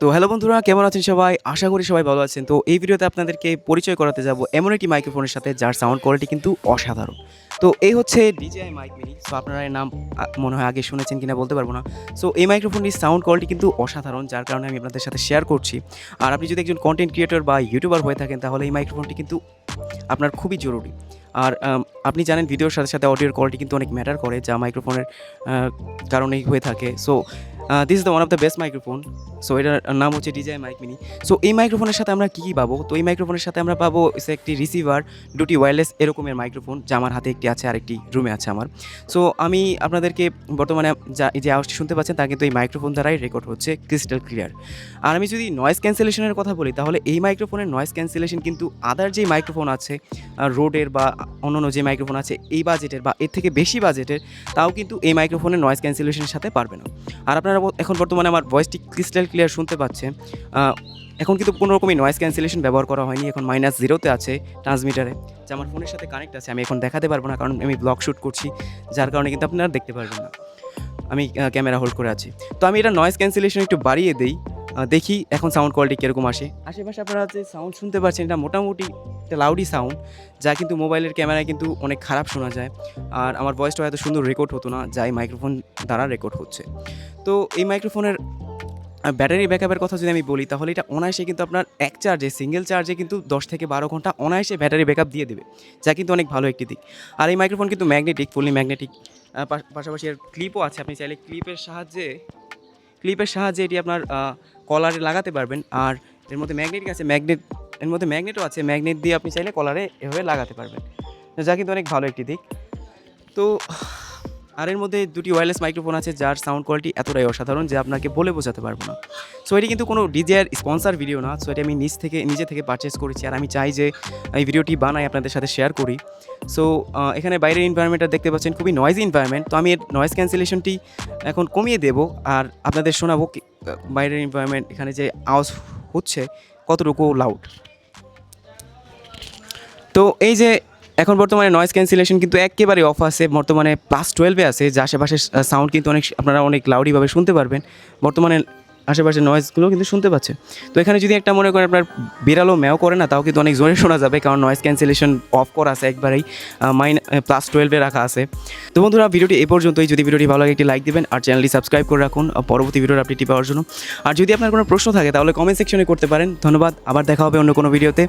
তো হ্যালো বন্ধুরা, কেমন আছেন সবাই? আশা করি সবাই ভালো আছেন। তো এই ভিডিওতে আপনাদেরকে পরিচয় করাতে যাব এমন একটি মাইক্রোফোনের সাথে যার সাউন্ড কোয়ালিটি কিন্তু অসাধারণ। তো এই হচ্ছে ডিজিআই মাইক মিনি সো আপনারা এর নাম মনে হয় আগে শুনেছেন কিনা বলতে পারব না। সো এই মাইক্রোফোনটির সাউন্ড কোয়ালিটি কিন্তু অসাধারণ, যার কারণে আমি আপনাদের সাথে শেয়ার করছি। আর আপনি যদি একজন কন্টেন্ট ক্রিয়েটর বা ইউটিউবার হয়ে থাকেন, তাহলে এই মাইক্রোফোনটি কিন্তু আপনার খুবই জরুরি। আর আপনি জানেন ভিডিওর সাথে সাথে অডিওর কোয়ালিটি কিন্তু অনেক ম্যাটার করে, যা মাইক্রোফোনের কারণেই হয়ে থাকে। So this is the one of the best microphone so এটার নাম হচ্ছে ডিজাই মাইক মিনি সো এই মাইক্রোফোনের সাথে আমরা কী কী পাবো? তো এই মাইক্রোফোনের সাথে আমরা পাবো একটি রিসিভার দুটি ওয়্যারলেস এরকমের মাইক্রোফোন যা আমার হাতে একটি আছে, আরেকটি রুমে আছে আমার। সো আমি আপনাদেরকে বর্তমানে যা যে আওয়াজটি শুনতে পাচ্ছেন তা কিন্তু এই মাইক্রোফোন দ্বারাই রেকর্ড হচ্ছে ক্রিস্টাল ক্লিয়ার আর আমি যদি নয়েজ ক্যান্সেলেশনের কথা বলি, তাহলে এই মাইক্রোফোনের নয়েজ ক্যান্সেলেশন কিন্তু আদার যে মাইক্রোফোন আছে রোডের বা অন্যান্য যে মাইক্রোফোন আছে, এই বাজেটের বা এর থেকে বেশি বাজেটের তাও কিন্তু এই মাইক্রোফোনের নয়েজ ক্যান্সেলেশনের সাথে পারবে না। আর আপনারা ব- এখন বর্তমানে আমার ভয়েসটি ক্রিস্টাল ক্লিয়ার শুনতে পাচ্ছেন। এখন কিন্তু কোনো রকমই নয়েস ক্যান্সেলেশন ব্যবহার করা হয়নি, এখন মাইনাস জিরোতে আছে ট্রান্সমিটারে যে আমার ফোনের সাথে কানেক্ট আছে, আমি এখন দেখাতে পারব না, কারণ আমি ব্লগ শ্যুট করছি, যার কারণে কিন্তু আপনারা দেখতে পারবেন না। আমি ক্যামেরা হোল্ড করে আছি। তো আমি এটা নয়েস ক্যান্সেলেশন একটু বাড়িয়ে দেই। দেখি এখন সাউন্ড কোয়ালিটি কীরকম আসে। আশেপাশে আপনারা যে সাউন্ড শুনতে পাচ্ছেন, এটা মোটামুটি একটা লাউডি সাউন্ড যা কিন্তু মোবাইলের ক্যামেরায় কিন্তু অনেক খারাপ শোনা যায়। আর আমার ভয়েসটা এত সুন্দর রেকর্ড হতো না, যাই মাইক্রোফোন দ্বারা রেকর্ড হচ্ছে। তো এই মাইক্রোফোনের ব্যাটারি ব্যাকআপের কথা যদি আমি বলি, তাহলে এটা অনায়াসে কিন্তু আপনার এক চার্জে সিঙ্গেল চার্জে কিন্তু দশ থেকে বারো ঘণ্টা অনায়াসে ব্যাটারি ব্যাকআপ দিয়ে দেবে, যা কিন্তু অনেক ভালো একটি দিক। আর এই মাইক্রোফোন কিন্তু ম্যাগনেটিক ফুললি ম্যাগনেটিক পাশাপাশি এর ক্লিপও আছে, আপনি চাইলে ক্লিপের সাহায্যে ক্লিপের সাহায্যে এটি আপনার কলারে লাগাতে পারবেন। আর এর মধ্যে ম্যাগনেটিক আছে, ম্যাগনেট, এর মধ্যে ম্যাগনেটও আছে। ম্যাগনেট দিয়ে আপনি চাইলে কলারে এভাবে লাগাতে পারবেন। যা কিন্তু অনেক ভালো একটি দিক। তো আর এর মধ্যে দুটি ওয়্যারলেস মাইক্রোফোন আছে, যার সাউন্ড কোয়ালিটি এতটাই অসাধারণ যে আপনাকে বলে বোঝাতে পারব না। সো এটি কিন্তু কোনো ডিজের স্পন্সার ভিডিও না সো এটি আমি নিজ থেকে, নিজে থেকে পারচেস করেছি। আর আমি চাই যে, এই ভিডিওটি বানাই, আপনাদের সাথে শেয়ার করি। সো এখানে বাইরের এনভায়রনমেন্টটা দেখতে পাচ্ছেন, খুবই নয়েজি এনভায়রনমেন্ট তো আমি এর নয়েজ ক্যান্সেলেশনটি এখন কমিয়ে দেবো, আর আপনাদের শোনাবো বাইরের এনভায়রনমেন্ট এখানে যে আওয়াজ হচ্ছে, কতটুকু লাউড তো এই যে এখন বর্তমানে নয়েজ ক্যান্সেলেশন কিন্তু একেবারে অফ আছে। বর্তমানে প্লাস টুয়েলভে আছে, যে আশেপাশের সাউন্ড কিন্তু অনেক, আপনারা অনেক লাউডিভাবে শুনতে পারবেন। বর্তমানে আশেপাশে নয়েজগুলো কিন্তু শুনতে পাচ্ছে তো এখানে যদি একটা মনে করেন আপনার বিড়ালও ম্যাও করে না, তাও কিন্তু অনেক জোরে শোনা যাবে, কারণ নয়েজ ক্যান্সেলেশন অফ করা আছে একবারেই মাইন প্লাস টুয়েলভে রাখা আছে। তো বন্ধুরা, ভিডিওটি এই পর্যন্তই। যদি ভিডিওটি ভালো লাগে, একটি লাইক দেবেন, আর চ্যানেলটি সাবস্ক্রাইব করে রাখুন পরবর্তী ভিডিওর আপডেটটি পাওয়ার জন্য। আর যদি আপনার কোনো প্রশ্ন থাকে, তাহলে কমেন্ট সেকশনে করতে পারেন। ধন্যবাদ, আবার দেখা হবে অন্য কোনো ভিডিওতে